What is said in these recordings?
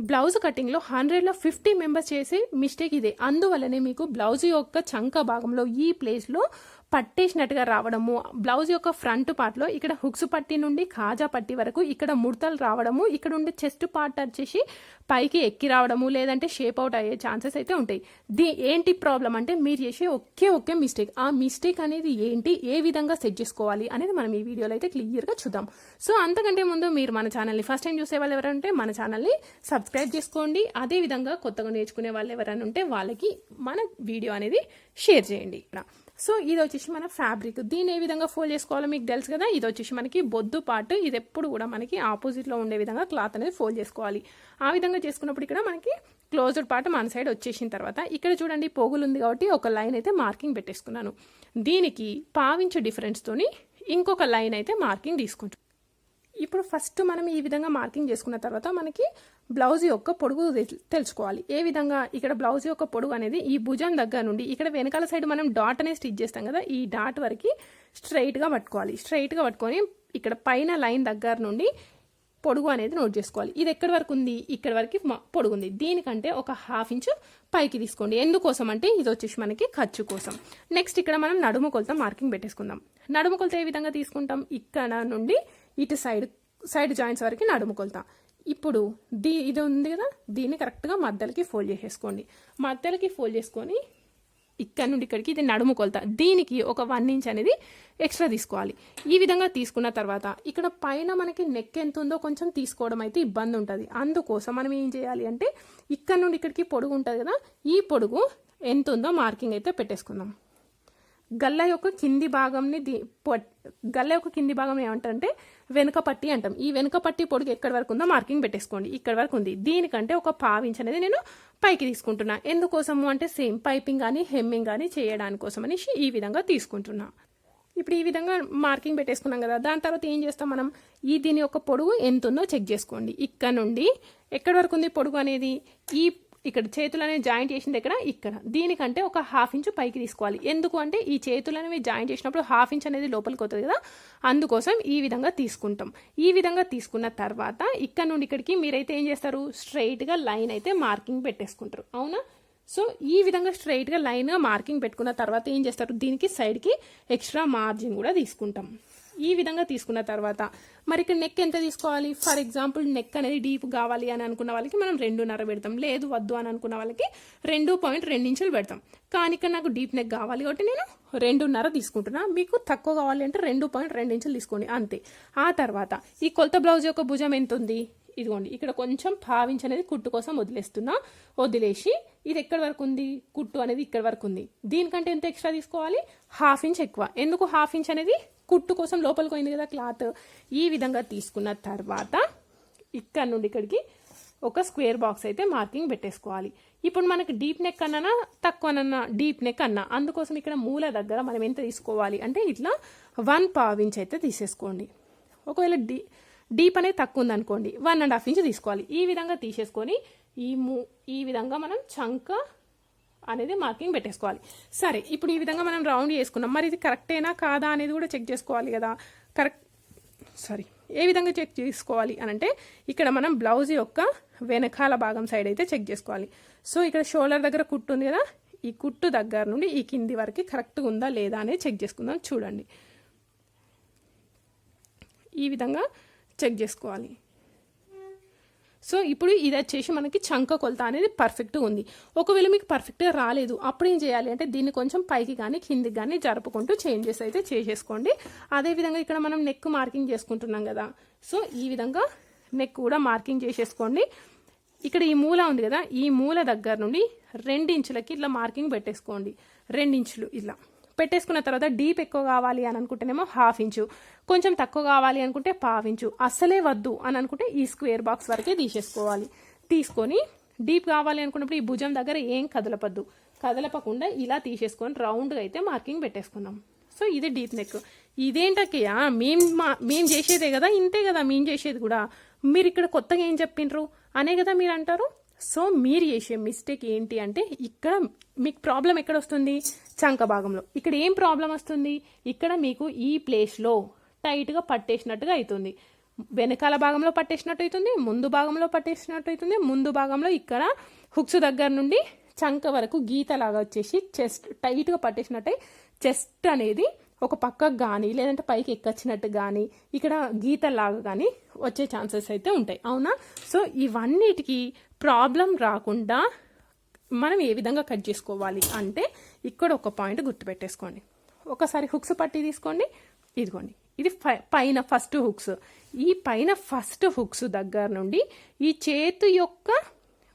Blouse కటింగ్లో హండ్రెడ్లో fifty members చేసే mistake ఇదే. అందువల్లనే మీకు బ్లౌజ్ యొక్క చంక భాగంలో ఈ ప్లేస్లో పట్టేసినట్టుగా రావడము బ్లౌజ్ యొక్క ఫ్రంట్ పార్ట్లో ఇక్కడ హుక్స్ పట్టి నుండి కాజా పట్టి వరకు ఇక్కడ ముడతలు రావడము ఇక్కడ ఉండే చెస్ట్ పార్ట్ వచ్చేసి పైకి ఎక్కి రావడము లేదంటే షేప్ అవుట్ అయ్యే ఛాన్సెస్ అయితే ఉంటాయి. దీ ఏంటి ప్రాబ్లం అంటే మీరు చేసే ఒకే ఒకే మిస్టేక్. ఆ మిస్టేక్ అనేది ఏంటి ఏ విధంగా సెట్ చేసుకోవాలి అనేది మనం ఈ వీడియోలో అయితే క్లియర్గా చూద్దాం. సో అంతకంటే ముందు మీరు మన ఛానల్ని ఫస్ట్ టైం చూసే వాళ్ళు ఎవరంటే మన ఛానల్ని సబ్స్క్రైబ్ చేసుకోండి. అదే విధంగా కొత్తగా నేర్చుకునే వాళ్ళు ఎవరైనా ఉంటే వాళ్ళకి మన వీడియో అనేది షేర్ చేయండి. సో ఇది వచ్చేసి మన ఫ్యాబ్రిక్. దీన్ని ఏ విధంగా ఫోల్డ్ చేసుకోవాలో మీకు తెలుసు కదా? ఇది వచ్చేసి మనకి బొద్దు పార్ట్ ఇది ఎప్పుడు కూడా మనకి ఆపోజిట్లో ఉండే విధంగా క్లాత్ అనేది ఫోల్డ్ చేసుకోవాలి. ఆ విధంగా చేసుకున్నప్పుడు ఇక్కడ మనకి క్లోజ్డ్ పార్ట్ మన సైడ్ వచ్చేసిన తర్వాత ఇక్కడ చూడండి పోగులు ఉంది కాబట్టి ఒక లైన్ అయితే మార్కింగ్ పెట్టేసుకున్నాను. దీనికి పావించు డిఫరెన్స్తోని ఇంకొక లైన్ అయితే మార్కింగ్ తీసుకుంటాం ఇప్పుడు ఫస్ట్ మనం ఈ విధంగా మార్కింగ్ చేసుకున్న తర్వాత మనకి బ్లౌజ్ యొక్క పొడుగు తెలుసుకోవాలి. ఏ విధంగా ఇక్కడ బ్లౌజ్ యొక్క పొడుగు అనేది ఈ భుజం దగ్గర నుండి ఇక్కడ వెనకాల సైడ్ మనం డాట్ అనేది స్టిచ్ చేస్తాం కదా ఈ డాట్ వరకు స్ట్రైట్గా పట్టుకోవాలి. స్ట్రైట్గా పట్టుకొని ఇక్కడ పైన లైన్ దగ్గర నుండి పొడుగు అనేది నోట్ చేసుకోవాలి. ఇది ఎక్కడి వరకు ఉంది? ఇక్కడ వరకు పొడుగు ఉంది. దీనికంటే ఒక హాఫ్ ఇంచ్ పైకి తీసుకోండి. ఎందుకోసం అంటే ఇది వచ్చేసి మనకి ఖర్చు కోసం. నెక్స్ట్ ఇక్కడ మనం నడుము కొలత మార్కింగ్ పెట్టేసుకుందాం. నడుము కొలత ఏ విధంగా తీసుకుంటాం? ఇక్కడ నుండి ఇటు సైడ్ సైడ్ జాయింట్స్ వరకు నడుము కొలత. ఇప్పుడు దీ ఇది ఉంది కదా దీన్ని కరెక్ట్గా మధ్యలకి ఫోల్డ్ చేసేసుకోండి. మధ్యలకి ఫోల్డ్ చేసుకొని ఇక్కడ నుండి ఇక్కడికి ఇది నడుము కొలత. దీనికి ఒక వన్ ఇంచ్ అనేది ఎక్స్ట్రా తీసుకోవాలి. ఈ విధంగా తీసుకున్న తర్వాత ఇక్కడ పైన మనకి నెక్ ఎంత ఉందో కొంచెం తీసుకోవడం అయితే ఇబ్బంది ఉంటుంది. అందుకోసం మనం ఏం చేయాలి అంటే ఇక్కడ నుండి ఇక్కడికి పొడుగు ఉంటుంది కదా ఈ పొడుగు ఎంత ఉందో మార్కింగ్ అయితే పెట్టేసుకుందాం. గల్ల యొక్క కింది భాగంని దీ గల్ల యొక్క కింది భాగం ఏమంటారంటే వెనుక పట్టి అంటాం. ఈ వెనుక పట్టి పొడుగు ఎక్కడి వరకు ఉందో మార్కింగ్ పెట్టేసుకోండి. ఇక్కడ వరకు ఉంది. దీనికంటే ఒక పావించ్ అనేది నేను పైకి తీసుకుంటున్నా. ఎందుకోసము అంటే సేమ్ పైపింగ్ కానీ హెమ్మింగ్ కానీ చేయడానికి కోసం అనేసి ఈ విధంగా తీసుకుంటున్నా. ఇప్పుడు ఈ విధంగా మార్కింగ్ పెట్టేసుకున్నాం కదా. దాని తర్వాత ఏం చేస్తాం మనం? ఈ దీని యొక్క పొడుగు ఎంత ఉందో చెక్ చేసుకోండి. ఇక్కడ నుండి ఎక్కడి వరకు ఉంది పొడుగు అనేది? ఈ ఇక్కడ చేతులు అనేవి జాయింట్ చేసిన ఎక్కడ ఇక్కడ. దీనికంటే ఒక హాఫ్ ఇంచ్ పైకి తీసుకోవాలి. ఎందుకు అంటే ఈ చేతులు అనేవి జాయింట్ చేసినప్పుడు హాఫ్ ఇంచ్ అనేది లోపలికి వస్తుంది కదా అందుకోసం ఈ విధంగా తీసుకుంటాం. ఈ విధంగా తీసుకున్న తర్వాత ఇక్కడ నుండి ఇక్కడికి మీరైతే ఏం చేస్తారు? స్ట్రైట్గా లైన్ అయితే మార్కింగ్ పెట్టేసుకుంటారు. అవునా? సో ఈ విధంగా స్ట్రైట్గా లైన్గా మార్కింగ్ పెట్టుకున్న తర్వాత ఏం చేస్తారు? దీనికి సైడ్కి ఎక్స్ట్రా మార్జిన్ కూడా తీసుకుంటాం. ఈ విధంగా తీసుకున్న తర్వాత మరి ఇక్కడ నెక్ ఎంత తీసుకోవాలి? ఫర్ ఎగ్జాంపుల్ నెక్ అనేది డీప్ కావాలి అని అనుకున్న వాళ్ళకి మనం రెండున్నర పెడతాం. లేదు వద్దు అని అనుకున్న వాళ్ళకి రెండు పాయింట్ రెండించులు పెడతాం. కానీ ఇక్కడ నాకు డీప్ నెక్ కావాలి కాబట్టి నేను రెండున్నర తీసుకుంటున్నా. మీకు తక్కువ కావాలి అంటే రెండు పాయింట్ రెండించులు తీసుకోండి అంతే. ఆ తర్వాత ఈ కొలత బ్లౌజ్ యొక్క భుజం ఎంత ఉంది? ఇదిగోండి ఇక్కడ కొంచెం పావించి అనేది కుట్టు కోసం వదిలేస్తున్నా. వదిలేసి ఇది ఎక్కడి వరకు ఉంది? కుట్టు అనేది ఇక్కడ వరకు ఉంది. దీనికంటే ఎంత ఎక్స్ట్రా తీసుకోవాలి? హాఫ్ ఇంచ్ ఎక్కువ. ఎందుకు హాఫ్ ఇంచ్ అనేది? కుట్టు కోసం లోపలికి పోయింది కదా క్లాత్. ఈ విధంగా తీసుకున్న తర్వాత ఇక్కడ నుండి ఇక్కడికి ఒక స్క్వేర్ బాక్స్ అయితే మార్కింగ్ పెట్టేసుకోవాలి. ఇప్పుడు మనకి డీప్ నెక్ అన్నా తక్కువనన్నా డీప్ నెక్ అన్నా. అందుకోసం ఇక్కడ మూల దగ్గర మనం ఎంత తీసుకోవాలి అంటే ఇట్లా వన్ పావు ఇంచ్ అయితే తీసేసుకోండి. ఒకవేళ డీ డీప్ అనేది తక్కువ ఉందనుకోండి వన్ అండ్ హాఫ్ ఇంచ్ తీసుకోవాలి. ఈ విధంగా తీసేసుకొని ఈ మూ ఈ విధంగా మనం చంక అనేది మార్కింగ్ పెట్టేసుకోవాలి. సరే ఇప్పుడు ఈ విధంగా మనం రౌండ్ చేసుకున్నాం. మరి ఇది కరెక్టేనా కాదా అనేది కూడా చెక్ చేసుకోవాలి కదా. కరెక్ట్ సారీ ఏ విధంగా చెక్ చేసుకోవాలి అని అంటే ఇక్కడ మనం బ్లౌజ్ యొక్క వెనకాల భాగం సైడ్ అయితే చెక్ చేసుకోవాలి. సో ఇక్కడ షోల్డర్ దగ్గర కుట్టు ఉంది కదా. ఈ కుట్టు దగ్గర నుండి ఈ కింది వరకు కరెక్ట్గా ఉందా లేదా అనేది చెక్ చేసుకుందాం చూడండి. ఈ విధంగా చెక్ చేసుకోవాలి. సో ఇప్పుడు ఇది వచ్చేసి మనకి చంక కొలత అనేది పర్ఫెక్ట్గా ఉంది. ఒకవేళ మీకు పర్ఫెక్ట్గా రాలేదు అప్పుడు ఏం చేయాలి అంటే దీన్ని కొంచెం పైకి కానీ కిందికి కానీ జరుపుకుంటూ చేంజెస్ అయితే చేసేసుకోండి. అదేవిధంగా ఇక్కడ మనం నెక్ మార్కింగ్ చేసుకుంటున్నాం కదా. సో ఈ విధంగా నెక్ కూడా మార్కింగ్ చేసేసుకోండి. ఇక్కడ ఈ మూల ఉంది కదా ఈ మూల దగ్గర నుండి రెండించులకి ఇట్లా మార్కింగ్ పెట్టేసుకోండి. రెండించులు ఇలా పెట్టేసుకున్న తర్వాత డీప్ ఎక్కువ కావాలి అని అనుకుంటేనేమో హాఫ్ ఇంచు. కొంచెం తక్కువ కావాలి అనుకుంటే పావించు అస్సలే వద్దు అని అనుకుంటే ఈ స్క్వేర్ బాక్స్ వరకే తీసేసుకోవాలి. తీసుకొని డీప్ కావాలి అనుకున్నప్పుడు ఈ భుజం దగ్గర ఏం కదలపద్దు. కదలపకుండా ఇలా తీసేసుకొని రౌండ్గా అయితే మార్కింగ్ పెట్టేసుకున్నాం సో ఇది డీప్ నెక్. ఇదేంటక్కయ్యా? మేం మా మేం చేసేదే కదా ఇంతే కదా మేం చేసేది కూడా. మీరు ఇక్కడ కొత్తగా ఏం చెప్పిండ్రు? అనే కదా మీరు అంటారు? సో మీరు చేసే మిస్టేక్ ఏంటి అంటే ఇక్కడ మీకు ప్రాబ్లం ఎక్కడ వస్తుంది? చంక భాగంలో. ఇక్కడ ఏం ప్రాబ్లం వస్తుంది? ఇక్కడ మీకు ఈ ప్లేస్లో టైట్గా పట్టేసినట్టుగా అవుతుంది వెనకాల భాగంలో పట్టేసినట్టు అవుతుంది ముందు భాగంలో పట్టేసినట్టు అవుతుంది ముందు భాగంలో ఇక్కడ హుక్స్ దగ్గర నుండి చంక వరకు గీతలాగా వచ్చేసి చెస్ట్ టైట్గా పట్టేసినట్టే చెస్ట్ అనేది ఒక పక్కకు కానీ లేదంటే పైకి ఎక్కొచ్చినట్టు కానీ ఇక్కడ గీతలాగా కానీ వచ్చే ఛాన్సెస్ అయితే ఉంటాయి. అవునా? సో ఇవన్నిటికీ ప్రాబ్లం రాకుండా మనం ఏ విధంగా కట్ చేసుకోవాలి అంటే ఇక్కడ ఒక పాయింట్ గుర్తుపెట్టేసుకోండి. ఒకసారి హుక్స్ పట్టి తీసుకోండి. ఇదిగోండి. ఇది పైన ఫస్ట్ హుక్స్. ఈ పైన ఫస్ట్ హుక్స్ దగ్గర నుండి ఈ చేతి యొక్క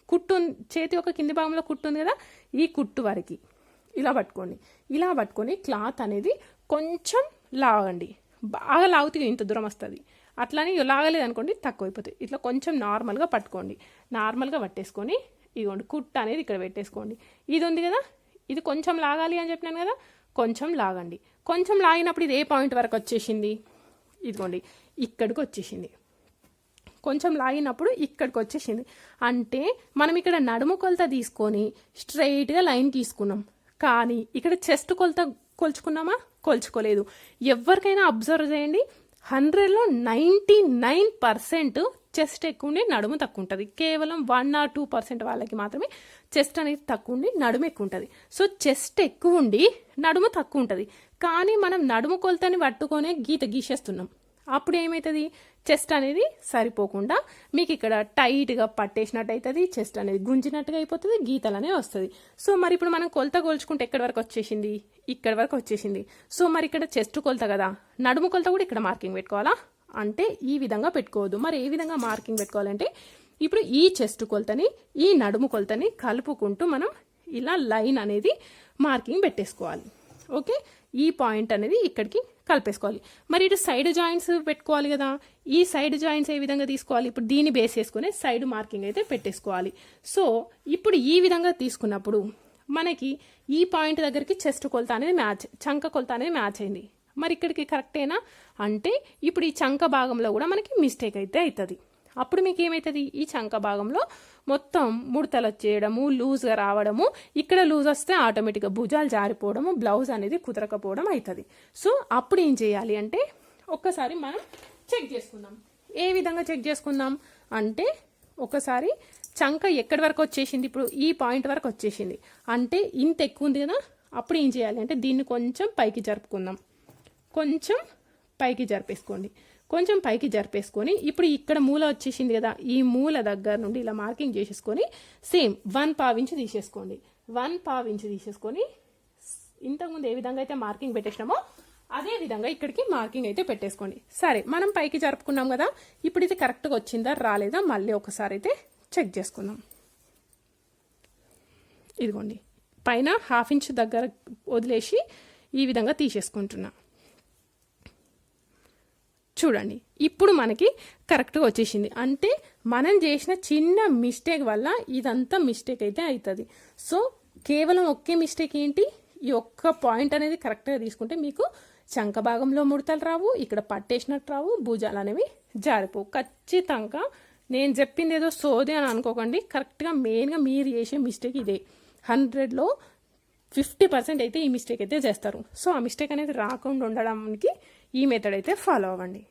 కుట్టు చేతి యొక్క కింది భాగంలో కుట్టు ఉంది కదా? ఈ కుట్టు వరకు. ఇలా పట్టుకోండి. ఇలా పట్టుకొని క్లాత్ అనేది కొంచెం లాగండి. బాగా లాగుతుంది ఇంత దూరం వస్తుంది. అట్లానే లాగలేదు అనుకోండి తక్కువ అయిపోతుంది. ఇట్లా కొంచెం నార్మల్గా పట్టుకోండి. నార్మల్గా పట్టేసుకొని ఇదిగోండి కుట్ట అనేది ఇక్కడ పెట్టేసుకోండి. ఇది ఉంది కదా? ఇది కొంచెం లాగాలి అని చెప్పినాను కదా కొంచెం లాగండి. కొంచెం లాగినప్పుడు ఇది ఏ పాయింట్ వరకు వచ్చేసింది. ఇదిగోండి ఇక్కడికి వచ్చేసింది. కొంచెం లాగినప్పుడు ఇక్కడికి వచ్చేసింది. అంటే మనం ఇక్కడ నడుము కొలత తీసుకొని స్ట్రైట్గా లైన్ తీసుకున్నాం. కానీ ఇక్కడ చెస్ట్ కొలత కొలుచుకున్నామా? కొలుచుకోలేదు. ఎవరికైనా అబ్జర్వ్ చేయండి. హండ్రెడ్లో నైంటీ నైన్ పర్సెంట్ చెస్ట్ ఎక్కువ ఉండి నడుము తక్కువ ఉంటుంది కేవలం వన్ ఆర్ టూ పర్సెంట్ వాళ్ళకి మాత్రమే చెస్ట్ అనేది తక్కువ ఉండి నడుము ఎక్కువ ఉంటుంది సో చెస్ట్ ఎక్కువ ఉండి నడుము తక్కువ ఉంటుంది కానీ మనం నడుము కొలతని పట్టుకొనే గీత గీసేస్తున్నాం. అప్పుడు ఏమవుతుంది చెస్ట్ అనేది సరిపోకుండా మీకు ఇక్కడ టైట్గా పట్టేసినట్టు అవుతుంది చెస్ట్ అనేది గుంజినట్టుగా అయిపోతుంది గీతలనే వస్తుంది. సో మరి ఇప్పుడు మనం కొలత కొలుచుకుంటే ఎక్కడి వరకు వచ్చేసింది? ఇక్కడ వరకు వచ్చేసింది. సో మరి ఇక్కడ చెస్ట్ కొలత కదా. నడుము కొలత కూడా ఇక్కడ మార్కింగ్ పెట్టుకోవాలా? అంటే ఈ విధంగా పెట్టుకోవద్దు. మరి ఏ విధంగా మార్కింగ్ పెట్టుకోవాలంటే ఇప్పుడు ఈ చెస్ట్ కొలతని ఈ నడుము కొలతని కలుపుకుంటూ మనం ఇలా లైన్ అనేది మార్కింగ్ పెట్టేసుకోవాలి. ఓకే? ఈ పాయింట్ అనేది ఇక్కడికి కలిపేసుకోవాలి. మరి ఇటు సైడ్ జాయింట్స్ పెట్టుకోవాలి కదా. ఈ సైడ్ జాయింట్స్ ఏ విధంగా తీసుకోవాలి? ఇప్పుడు దీన్ని బేస్ చేసుకుని సైడ్ మార్కింగ్ అయితే పెట్టేసుకోవాలి. సో ఇప్పుడు ఈ విధంగా తీసుకున్నప్పుడు మనకి ఈ పాయింట్ దగ్గరికి చెస్ట్ కొలత అనేది మ్యాచ్ చంక కొలత అనేది మ్యాచ్ అయింది. మరి ఇక్కడికి కరెక్టేనా అంటే ఇప్పుడు ఈ చంక భాగంలో కూడా మనకి మిస్టేక్ అయితే అవుతుంది అప్పుడు మీకు ఏమవుతుంది ఈ చంక భాగంలో మొత్తం ముడతలు వచ్చేయడము లూజ్గా రావడము ఇక్కడ లూజ్ వస్తే ఆటోమేటిక్గా భుజాలు జారిపోవడము బ్లౌజ్ అనేది కుదరకపోవడం అవుతుంది సో అప్పుడు ఏం చేయాలి అంటే ఒక్కసారి మనం చెక్ చేసుకుందాం. ఏ విధంగా చెక్ చేసుకుందాం? అంటే ఒకసారి చంక ఎక్కడి వరకు వచ్చేసింది? ఇప్పుడు ఈ పాయింట్ వరకు వచ్చేసింది. అంటే ఇంత ఎక్కువ ఉంది కదా? అప్పుడు ఏం చేయాలి అంటే దీన్ని కొంచెం పైకి జరుపుకుందాం. కొంచెం పైకి జరిపేసుకోండి. కొంచెం పైకి జరిపేసుకొని ఇప్పుడు ఇక్కడ మూల వచ్చేసింది కదా ఈ మూల దగ్గర నుండి ఇలా మార్కింగ్ చేసేసుకొని సేమ్ వన్ పావించి తీసేసుకోండి. వన్ పావించి తీసేసుకొని ఇంతకుముందు ఏ విధంగా అయితే మార్కింగ్ పెట్టేసినామో అదే విధంగా ఇక్కడికి మార్కింగ్ అయితే పెట్టేసుకోండి. సరే మనం పైకి జరుపుకున్నాం కదా ఇప్పుడు ఇది కరెక్ట్గా వచ్చిందా రాలేదా మళ్ళీ ఒకసారి అయితే చెక్ చేసుకుందాం. ఇదిగోండి పైన హాఫ్ ఇంచ్ దగ్గర వదిలేసి ఈ విధంగా తీసేసుకుంటున్నాను చూడండి. ఇప్పుడు మనకి కరెక్ట్గా వచ్చేసింది. అంటే మనం చేసిన చిన్న మిస్టేక్ వల్ల ఇదంతా మిస్టేక్ అయితే అవుతుంది సో కేవలం ఒకే మిస్టేక్ ఏంటి? ఈ ఒక్క పాయింట్ అనేది కరెక్ట్గా తీసుకుంటే మీకు చంక భాగంలో ముడతలు రావు ఇక్కడ పట్టేసినట్టు రావు భుజాలు అనేవి జారిపోవు. ఖచ్చితంగా నేను చెప్పింది ఏదో సోది అని అనుకోకండి. కరెక్ట్గా మెయిన్గా మీరు చేసే మిస్టేక్ ఇదే. హండ్రెడ్లో ఫిఫ్టీ పర్సెంట్ అయితే ఈ మిస్టేక్ అయితే చేస్తారు. సో ఆ మిస్టేక్ అనేది రాకుండా ఉండడానికి ఈ మెథడ్ అయితే ఫాలో అవ్వండి.